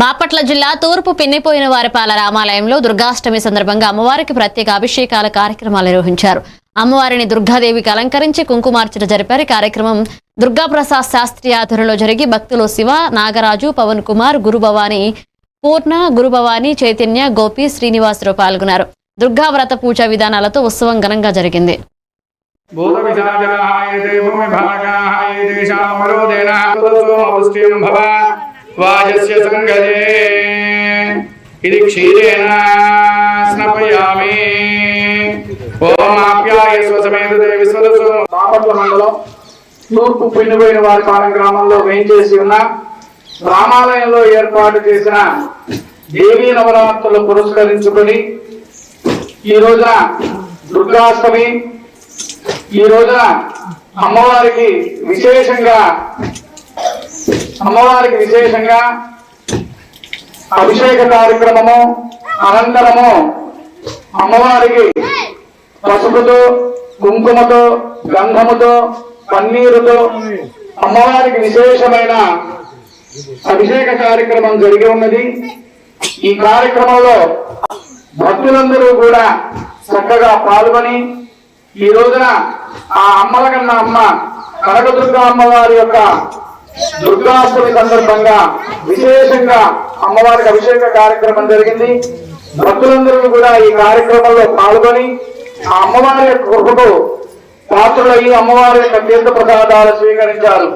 బాపట్ల జిల్లా తూర్పు పిన్నిపోయిన వారిపాల రామాలయంలో దుర్గాష్టమి సందర్భంగా అమ్మవారికి ప్రత్యేక అభిషేకాల కార్యక్రమాలు నిర్వహించారు. అమ్మవారిని దుర్గాదేవికి అలంకరించి కుంకుమార్చన జరిపారు. కార్యక్రమం దుర్గాప్రసాద్ శాస్త్రి ఆధ్వర్యంలో జరిగి భక్తులు శివ నాగరాజు పవన్ కుమార్ గురుభవాని పూర్ణ గురుభవాని చైతన్య గోపి శ్రీనివాసరావు పాల్గొన్నారు. దుర్గా వ్రత పూజా విధానాలతో ఉత్సవం ఘనంగా జరిగింది. భూతవిశాజాయ భూమిభాగాయ భవ వాజస్య సంగతే ఇది క్షీరేణ స్నపయామి. ఓం ఆప్యాయ స్వసమేత విశ్వదసు బాపట్ల మండలం తూర్పు పిన్నిపోయిన వారి పాలెం గ్రామంలో వేయించేసి ఉన్న రామాలయంలో ఏర్పాటు చేసిన దేవీ నవరాత్రులు పురస్కరించుకొని ఈ రోజున దుర్గాష్టమి ఈ రోజున అమ్మవారికి విశేషంగా అమ్మవారికి విశేషంగా అభిషేక కార్యక్రమము అనంతరము అమ్మవారికి పసుపుతో కుంకుమతో గంధముతో పన్నీరుతో అమ్మవారికి విశేషమైన అభిషేక కార్యక్రమం జరిగి ఉన్నది. ఈ కార్యక్రమంలో భక్తులందరూ కూడా చక్కగా పాల్గొని ఈ రోజున ఆ అమ్మల కన్నా అమ్మ కనకదుర్గా అమ్మవారి యొక్క దుర్గాష్టమి సందర్భంగా విశేషంగా అమ్మవారికి అభిషేక కార్యక్రమం జరిగింది. భక్తులందరూ కూడా ఈ కార్యక్రమంలో పాల్గొని ఆ అమ్మవారి యొక్క కృపకు పాత్రులయ్యి అమ్మవారి యొక్క తీర్థ ప్రసాదాలు స్వీకరించారు